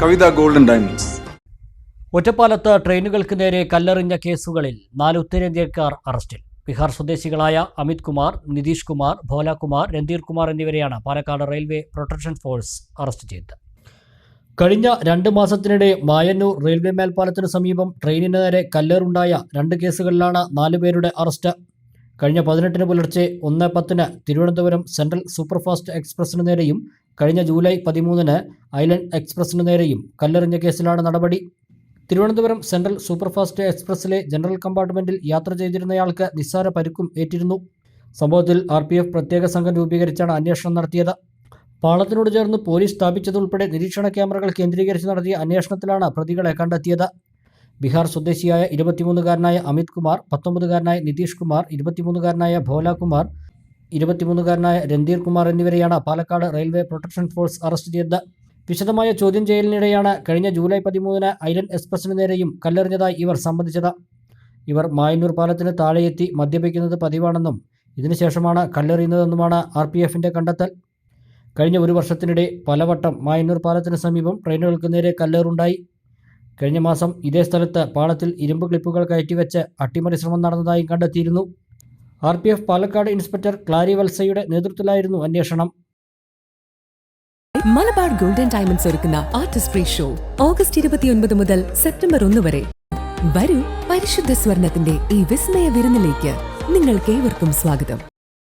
കവിത golden diamonds. ഒറ്റപ്പാലത്ത് ട്രെയിനുകൾക്ക് നേരെ കല്ലെറിഞ്ഞ കേസുകളിൽ നാല് ഉത്തരേന്ത്യക്കാർ അറസ്റ്റിൽ. ബീഹാർ സ്വദേശികളായ അമിത് കുമാർ നിതീഷ് കുമാർ ഭോലകുമാർ രൺധീർ കുമാർ എന്നിവരെയാണ് Palakkad railway protection force arrest ചെയ്തത്. കഴിഞ്ഞ രണ്ട് മാസത്തിനിടെ മായന്നൂർ റെയിൽവേ മേൽപ്പാലത്തിനു സമീപം ട്രെയിനിന് നേരെ കല്ലേറുണ്ടായ രണ്ട് കേസുകളിലാണ് നാലുപേരുടെ അറസ്റ്റ്. കഴിഞ്ഞ പതിനെട്ടിന് പുലർച്ചെ ഒന്ന് പത്തിന് തിരുവനന്തപുരം സെൻട്രൽ സൂപ്പർഫാസ്റ്റ് എക്സ്പ്രസിന് നേരെയും കഴിഞ്ഞ ജൂലൈ പതിമൂന്നിന് ഐലൻഡ് എക്സ്പ്രസിന് നേരെയും കല്ലെറിഞ്ഞ കേസിലാണ് നടപടി. തിരുവനന്തപുരം സെൻട്രൽ സൂപ്പർഫാസ്റ്റ് എക്സ്പ്രസിലെ ജനറൽ കമ്പാർട്ട്മെന്റിൽ യാത്ര ചെയ്തിരുന്നയാൾക്ക് നിസ്സാര പരുക്കും ഏറ്റിരുന്നു. സംഭവത്തിൽ ആർ പി എഫ് പ്രത്യേക സംഘം രൂപീകരിച്ചാണ് അന്വേഷണം നടത്തിയത്. പാളത്തിനോട് ചേർന്ന് പോലീസ് സ്ഥാപിച്ചതുൾപ്പെടെ നിരീക്ഷണ ക്യാമറകൾ കേന്ദ്രീകരിച്ച് നടത്തിയ അന്വേഷണത്തിലാണ് പ്രതികളെ കണ്ടെത്തിയത്. ബീഹാർ സ്വദേശിയായ ഇരുപത്തിമൂന്നുകാരനായ അമിത് കുമാർ പത്തൊമ്പതുകാരനായ നിതീഷ് കുമാർ ഇരുപത്തിമൂന്നുകാരനായ ഭോല കുമാർ ഇരുപത്തിമൂന്നുകാരനായ രൺധീർ കുമാർ എന്നിവരെയാണ് Palakkad railway protection force arrest ചെയ്തത്. വിശദമായ ചോദ്യം ചെയ്യലിനിടെയാണ് കഴിഞ്ഞ ജൂലൈ പതിമൂന്നിന് ഐലൻഡ് എക്സ്പ്രസിന് നേരെയും കല്ലെറിഞ്ഞതായി ഇവർ സംബന്ധിച്ചത്. ഇവർ മായന്നൂർ പാലത്തിന് താഴെയെത്തി മദ്യപിക്കുന്നത് പതിവാണെന്നും ഇതിനുശേഷമാണ് കല്ലെറിയുന്നതെന്നുമാണ് ആർ പി എഫിന്റെ കണ്ടെത്തൽ. കഴിഞ്ഞ ഒരു വർഷത്തിനിടെ പലവട്ടം മായന്നൂർ പാലത്തിന് സമീപം ട്രെയിനുകൾക്ക് നേരെ കല്ലേറുണ്ടായി. കഴിഞ്ഞ മാസം ഇതേ സ്ഥലത്ത് പാളത്തിൽ ഇരുമ്പ് ക്ലിപ്പുകൾ കയറ്റിവെച്ച് അട്ടിമറി ശ്രമം നടന്നതായും കണ്ടെത്തിയിരുന്നു. R P F Palakkad inspector Clary വത്സയുടെ നേതൃത്വത്തിലായിരുന്നു അന്വേഷണം. മലബാർ ഗോൾഡൻ ഡയമണ്ട്സ് ഒരുക്കുന്ന ആർട്ടിസ്റ്റ് ഷോ ഓഗസ്റ്റ് ഇരുപത്തിയൊൻപത് മുതൽ സെപ്റ്റംബർ ഒന്ന് വരെ. വരൂ പരിശുദ്ധ സ്വർണത്തിന്റെ ഈ വിസ്മയ വിരുന്നിലേക്ക് നിങ്ങൾക്ക് ഏവർക്കും സ്വാഗതം.